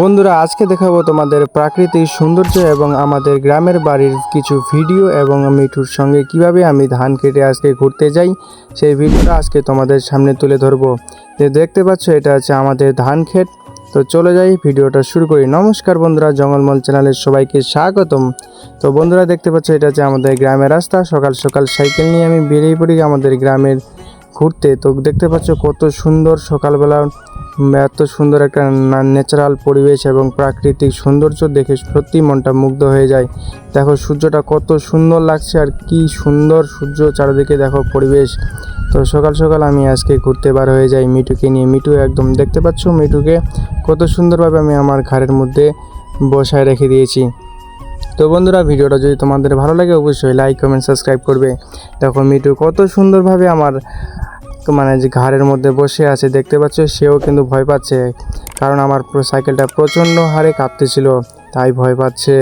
বন্ধুরা, আজকে দেখাবো তোমাদের প্রাকৃতিক সৌন্দর্য এবং আমাদের গ্রামের বাড়ির কিছু ভিডিও এবং মিঠুর সঙ্গে কীভাবে আমি ধান কেটে আজকে ঘুরতে যাই, সেই ভিডিওটা আজকে তোমাদের সামনে তুলে ধরবো। যে দেখতে পাচ্ছ, এটা হচ্ছে আমাদের ধান ক্ষেত। তো চলে যাই, ভিডিওটা শুরু করি। নমস্কার বন্ধুরা জঙ্গলমল চ্যানেলের সবাইকে স্বাগতম। তো বন্ধুরা, দেখতে পাচ্ছ, এটা হচ্ছে আমাদের গ্রামের রাস্তা। সকাল সকাল সাইকেল নিয়ে আমি বেরিয়ে পড়ি আমাদের গ্রামের ঘুরতে। তো দেখতে পাচ্ছ, কত সুন্দর সকালবেলা এত সুন্দর একটা ন্যাচারাল পরিবেশ এবং প্রাকৃতিক সৌন্দর্য দেখে সত্যি মনটা মুগ্ধ হয়ে যায়। দেখো সূর্যটা কত সুন্দর লাগছে আর কি সুন্দর সূর্য চারিদিকে দেখো পরিবেশ। তো সকাল সকাল আমি আজকে ঘুরতে বার হয়ে যাই মিঠুকে নিয়ে। মিঠু একদম দেখতে পাচ্ছ মিঠুকে? কত সুন্দরভাবে আমি আমার ঘরের মধ্যে বসায় রেখে দিয়েছি। তো বন্ধুরা, ভিডিওটা যদি তোমাদের ভালো লাগে, অবশ্যই লাইক কমেন্ট সাবস্ক্রাইব করবে। দেখো মিঠু কত সুন্দরভাবে আমার মানে যে ঘাড়ের মধ্যে বসে আছে, দেখতে পাচ্ছ, সেও কিন্তু ভয় পাচ্ছে। কারণ আমার সাইকেলটা প্রচণ্ড হারে কাঁপতেছিল, তাই ভয় পাচ্ছে।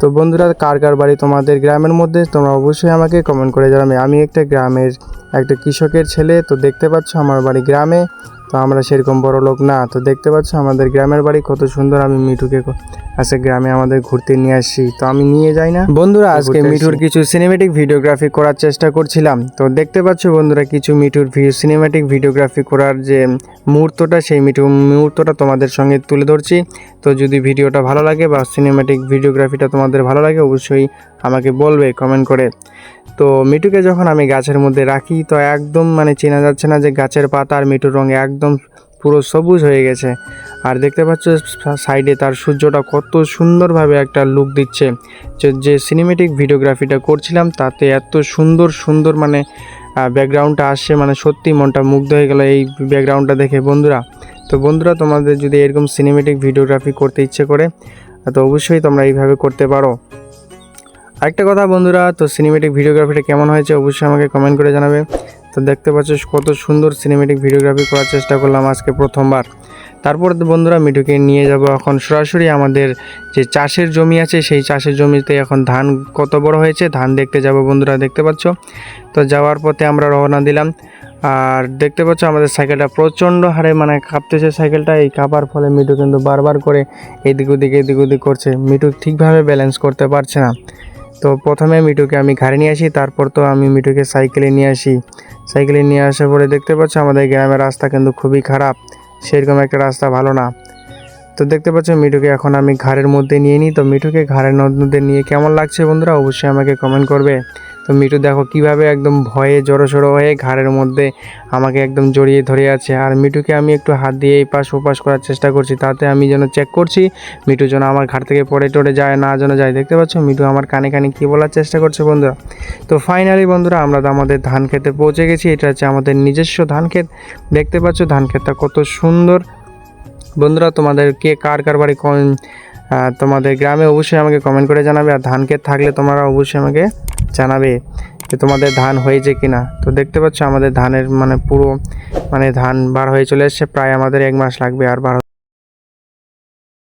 তো বন্ধুরা, কার কার বাড়ি তোমাদের গ্রামের মধ্যে, তোমরা অবশ্যই আমাকে কমেন্ট করে জানাবে। আমি একটা গ্রামের একটা কৃষকের ছেলে, তো দেখতে পাচ্ছ আমার বাড়ি গ্রামে। তো আমরা সেরকম বড় লোক না। তো দেখতে পাচ্ছ আমাদের গ্রামের বাড়ি কত সুন্দর। আমি মিঠুকে আজকে গ্রামে আমাদের ঘুরতে নিয়ে আসছি। তো আমি নিয়ে যাই না। বন্ধুরা আজকে মিঠুর কিছু সিনেমেটিক ভিডিওগ্রাফি করার চেষ্টা করছিলাম। তো দেখতে পাচ্ছ বন্ধুরা কিছু মিঠুর সিনেমেটিক ভিডিওগ্রাফি করার যে মুহূর্তটা সেই মিঠু মুহূর্তটা তোমাদের সঙ্গে তুলে ধরছি। তো যদি ভিডিওটা ভালো লাগে বা সিনেমেটিক ভিডিওগ্রাফিটা তোমাদের ভালো লাগে অবশ্যই আমাকে বলবে কমেন্ট করে। তো মিটুকে যখন আমি গাছের মধ্যে রাখি, তো একদম মানে চেনা যাচ্ছে না যে গাছের পাতা আর মিঠুর রঙে একদম পুরো সবুজ হয়ে গেছে। আর দেখতে পাচ্ছ সাইডে তার সূর্যটা কত সুন্দরভাবে একটা লুক দিচ্ছে। যে সিনেমেটিক ভিডিওগ্রাফিটা করছিলাম, তাতে এত সুন্দর সুন্দর মানে ব্যাকগ্রাউন্ডটা আসছে। মানে সত্যি মনটা মুগ্ধ হয়ে গেল এই ব্যাকগ্রাউন্ডটা দেখে, বন্ধুরা। তো বন্ধুরা, তোমাদের যদি এরকম সিনেমেটিক ভিডিওগ্রাফি করতে ইচ্ছে করে, তো অবশ্যই তোমরা এইভাবে করতে পারো। আরেকটা কথা বন্ধুরা, তো সিনেমেটিক ভিডিওগ্রাফিটা কেমন হয়েছে অবশ্যই আমাকে কমেন্ট করে জানাবে। তো দেখতে পাচ্ছ কত সুন্দর সিনেমেটিক ভিডিওগ্রাফি করার চেষ্টা করলাম আজকে প্রথমবার। তারপর বন্ধুরা মিঠুকে নিয়ে যাব এখন সরাসরি আমাদের যে চাষের জমি আছে, সেই চাষের জমিতে এখন ধান কত বড় হয়েছে, ধান দেখতে যাব বন্ধুরা, দেখতে পাচ্ছ? তো যাওয়ার পথে আমরা রওনা দিলাম। আর দেখতে পাচ্ছ আমাদের সাইকেলটা প্রচণ্ড হারে মানে কাঁপতেছে সাইকেলটা এই কাঁপার ফলে মিঠু কিন্তু বারবার করে এদিক ওদিক এদিক ওদিক করছে। মিঠু ঠিকভাবে ব্যালেন্স করতে পারছে না। তো প্রথমে মিটুকে আমি ঘাড়ে নিয়ে আসি, তারপর তো আমি মিটুকে সাইকেলে নিয়ে আসি। সাইকেলে নিয়ে আসার পরে দেখতে পাচ্ছ আমাদের গ্রামের রাস্তা কিন্তু খুবই খারাপ, সেরকম একটা রাস্তা ভালো না। তো দেখতে পাচ্ছ মিঠুকে এখন আমি ঘাড়ের মধ্যে নিয়ে নিই, তো মিঠুকে ঘাড়ের মধ্যে নিয়ে কেমন লাগছে বন্ধুরা অবশ্যই আমাকে কমেন্ট করবে। তো মিঠু, দেখো কীভাবে একদম ভয়ে জড়োসড়ো হয়ে ঘাড়ের মধ্যে আমাকে একদম জড়িয়ে ধরে আছে। আর মিঠুকে আমি একটু হাত দিয়ে এই পাশ ওপাশ করার চেষ্টা করছি, তাতে আমি যেন চেক করছি, মিঠু যেন আমার ঘাট থেকে পড়ে টড়ে যায় না যেন যায়। দেখতে পাচ্ছ, মিঠু আমার কানে কানে কী বলার চেষ্টা করছে বন্ধুরা? তো ফাইনালি বন্ধুরা, আমরা তো আমাদের ধান খেতে পৌঁছে গেছি, এটা হচ্ছে আমাদের নিজস্ব ধান ক্ষেত। দেখতে পাচ্ছ ধান ক্ষেতটা কত সুন্দর। বন্ধুরা, তোমাদের কে কার কার বাড়ি কোন তোমাদের গ্রামে অবশ্যই আমাকে কমেন্ট করে জানাবে। আর ধান ক্ষেত থাকলে তোমরা অবশ্যই আমাকে জানাবে যে তোমাদের ধান হয়েছে কি না তো দেখতে পাচ্ছ আমাদের ধানের মানে পুরো মানে ধান বার হয়ে চলে এসছে, প্রায় আমাদের এক মাস লাগবে আর বার